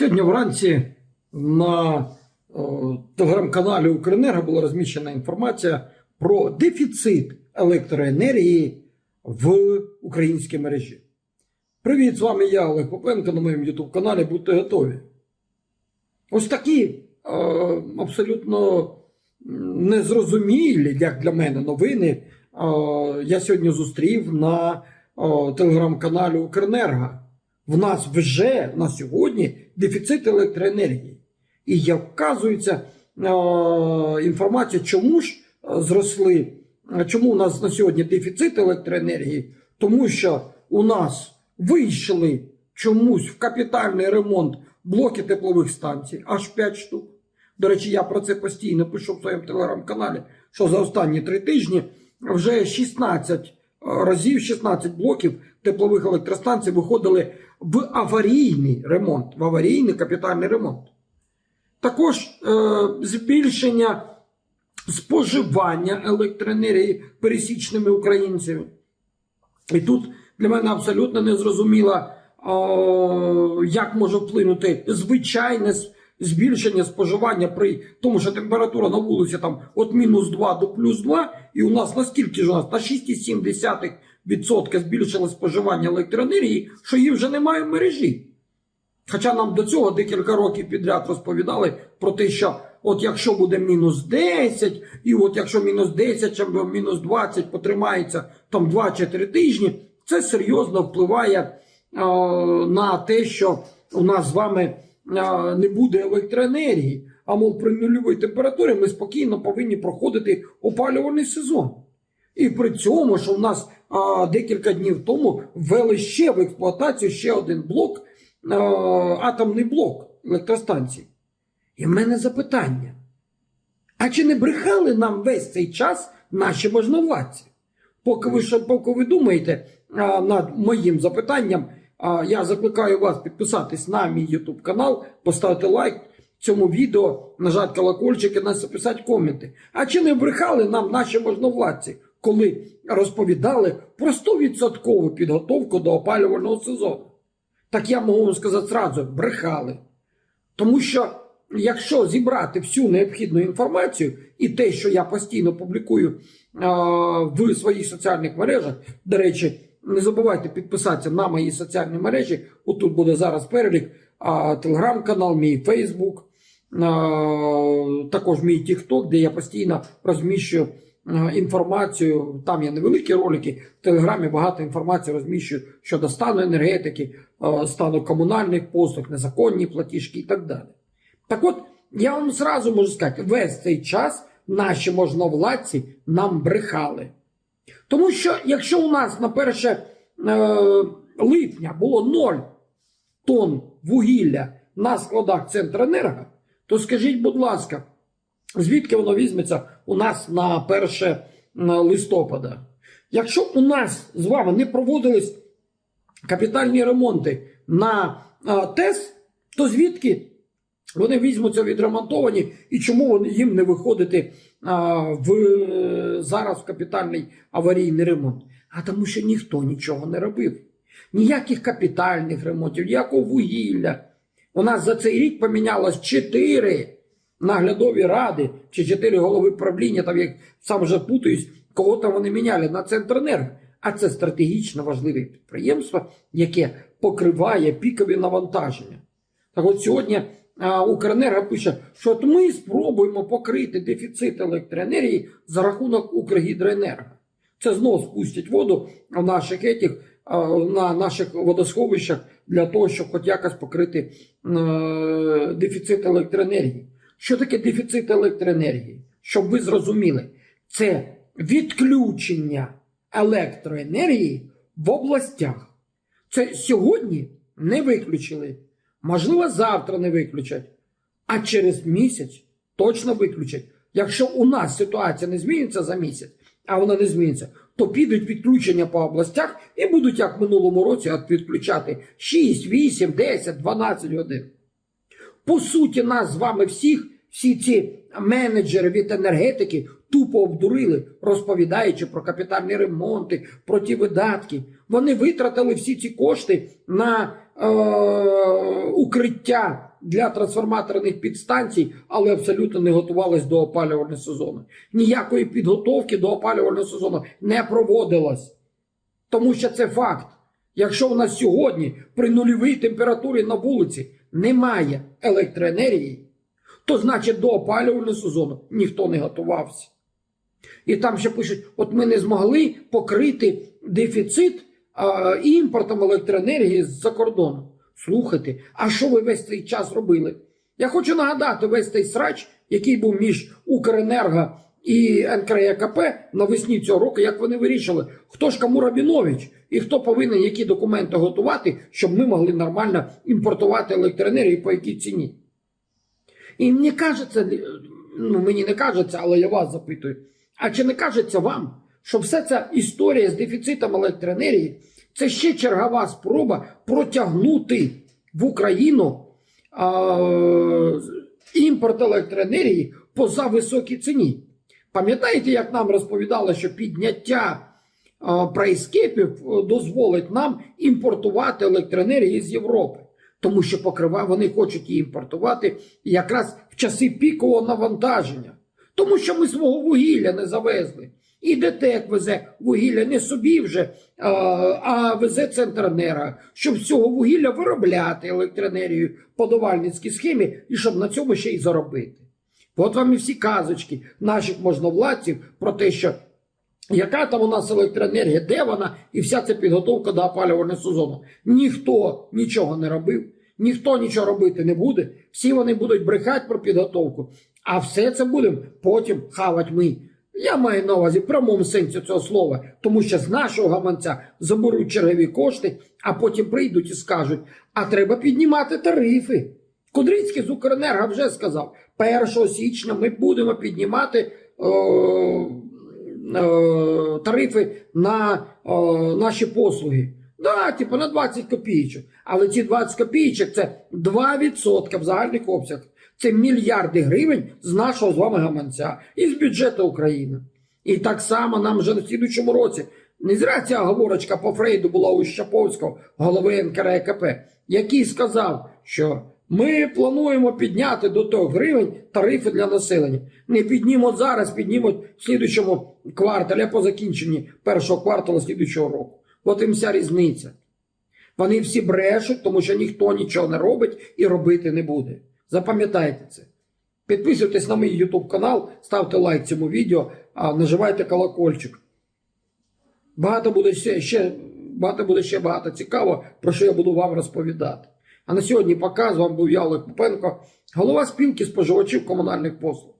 Сьогодні вранці на телеграм-каналі Укренерго була розміщена інформація про дефіцит електроенергії в українській мережі. Привіт, з вами я, Олег Попенко, на моєму YouTube каналі. Будьте готові. Ось такі е, абсолютно незрозумілі, як для мене, новини. е, я сьогодні зустрів на е, телеграм-каналі Укренерго. В нас вже на сьогодні дефіцит електроенергії. І як вказується е, інформація, чому ж е, зросли, е, чому у нас на сьогодні дефіцит електроенергії? Тому що у нас вийшли чомусь в капітальний ремонт блоки теплових станцій, аж 5 штук. До речі, я про це постійно пишу в своєму телеграм-каналі, що за останні три тижні вже 16 разів, 16 блоків теплових електростанцій виходили в аварійний ремонт, в аварійний капітальний ремонт. Також е, збільшення споживання електроенергії пересічними українцями. І тут для мене абсолютно незрозуміло, е, як може вплинути звичайне збільшення споживання при тому, що температура на вулиці там від мінус 2 до плюс 2, і у нас наскільки ж у нас на 6,7% збільшило споживання електроенергії, що її вже немає в мережі. Хоча нам до цього декілька років підряд розповідали про те, що от якщо буде мінус 10, і от якщо мінус 10 чи мінус 20 потримається там 2 чи 3 тижні, це серйозно впливає е, на те, що у нас з вами е, не буде електроенергії. А мов при нульовій температурі ми спокійно повинні проходити опалювальний сезон. І при цьому, що в нас а, декілька днів тому ввели ще в експлуатацію ще один блок, а, атомний блок електростанцій. І в мене запитання: а чи не брехали нам весь цей час наші можновладці? Поки ви, поки ви думаєте а, над моїм запитанням, а, я закликаю вас підписатись на мій YouTube канал, поставити лайк цьому відео, нажати колокольчик і написати коменти. А чи не брехали нам наші можновладці, коли розповідали про 100% підготовку до опалювального сезону? Так я можу вам сказати зразу, брехали. Тому що якщо зібрати всю необхідну інформацію і те, що я постійно публікую а, в своїх соціальних мережах, до речі, не забувайте підписатися на мої соціальні мережі. Отут буде зараз перелік, телеграм-канал, мій Фейсбук, а, також мій Тікток, де я постійно розміщую інформацію. Там є невеликі ролики. В Телеграмі багато інформації розміщую щодо стану енергетики, стану комунальних послуг, незаконні платіжки і так далі. Так от, я вам зразу можу сказати, весь цей час наші можновладці нам брехали. Тому що якщо у нас на 1 е, липня було 0 тонн вугілля на складах Центренерго, то скажіть, будь ласка, звідки воно візьметься у нас на 1 листопада? Якщо у нас з вами не проводились капітальні ремонти на ТЕС, то звідки вони візьмуться відремонтовані і чому їм не виходити в е, зараз в капітальний аварійний ремонт? А тому, що ніхто нічого не робив. Ніяких капітальних ремонтів, ніякого вугілля. У нас за цей рік помінялось чотири наглядові ради чи чотири голови правління, там як сам вже путаюсь, кого там вони міняли на Центренерго. А це стратегічно важливе підприємство, яке покриває пікові навантаження. Так от сьогодні а, Укренерго пише, що от ми спробуємо покрити дефіцит електроенергії за рахунок Укргідроенерго. Це знов спустять воду в наших етіх, на наших водосховищах для того, щоб хоч якось покрити е, дефіцит електроенергії. Що таке дефіцит електроенергії? Щоб ви зрозуміли, це відключення електроенергії в областях. Це сьогодні не виключили. Можливо, завтра не виключать, а через місяць точно виключать. Якщо у нас ситуація не зміниться за місяць, а вона не зміниться, то підуть відключення по областях і будуть, як в минулому році, відключати 6, 8, 10, 12 годин. По суті, нас з вами всіх, всі ці менеджери від енергетики тупо обдурили, розповідаючи про капітальні ремонти, про ті видатки. Вони витратили всі ці кошти на е, укриття для трансформаторних підстанцій, але абсолютно не готувалась до опалювального сезону. Ніякої підготовки до опалювального сезону не проводилось. Тому що це факт. Якщо у нас сьогодні при нульовій температурі на вулиці немає електроенергії, то значить до опалювального сезону ніхто не готувався. І там ще пишуть: от ми не змогли покрити дефіцит а, імпортом електроенергії з-за кордону. Слухайте, а що ви весь цей час робили? Я хочу нагадати весь цей срач, який був між Укренерго і НКРЕКП навесні цього року, як вони вирішили, хто ж кому Рабінович і хто повинен які документи готувати, щоб ми могли нормально імпортувати електроенергію по якій ціні. І мені кажеться, ну мені не кажеться, але я вас запитую. А чи не кажеться вам, що вся ця історія з дефіцитом електроенергії це ще чергова спроба протягнути в Україну а, імпорт електроенергії по за високій ціні? Пам'ятаєте, як нам розповідали, що підняття прайскепів е, дозволить нам імпортувати електроенергію з Європи? Тому що покрива вони хочуть її імпортувати якраз в часи пікового навантаження. Тому що ми свого вугілля не завезли. І ДТЕК везе вугілля не собі вже, а, а везе Центренерго, щоб з цього вугілля виробляти електроенергію по довальницькій схемі і щоб на цьому ще й заробити. От вам і всі казочки наших можновладців про те, що яка там у нас електроенергія, де вона, і вся ця підготовка до опалювального сезону. Ніхто нічого не робив, ніхто нічого робити не буде. Всі вони будуть брехати про підготовку, а все це будемо потім хавати ми. Я маю на увазі в прямому сенсі цього слова, тому що з нашого гаманця заберуть чергові кошти, а потім прийдуть і скажуть: а треба піднімати тарифи. Кудрицький з Укренерго вже сказав, 1 січня ми будемо піднімати е, е, тарифи на е, наші послуги. Да, типу на 20 копійочок. Але ці 20 копійочок це 2% в загальних обсягах. Це мільярди гривень з нашого з вами гаманця і з бюджету України. І так само нам вже на слідучому році. Не зря ця говорочка по Фрейду була у Щаповського, голови НКРЕКП, який сказав, що ми плануємо підняти до 100 гривень тарифи для населення. Не піднімуть зараз, піднімуть в слідучому кварталі, по закінченні першого кварталу слідучого року. От і вся різниця. Вони всі брешуть, тому що ніхто нічого не робить і робити не буде. Запам'ятайте це. Підписуйтесь на мій YouTube канал, ставте лайк цьому відео, а наживайте колокольчик. Багато буде ще, ще, багато буде ще багато цікаво, про що я буду вам розповідати. А на сьогодні показ вам був я Купенко, голова спілки споживачів комунальних послуг.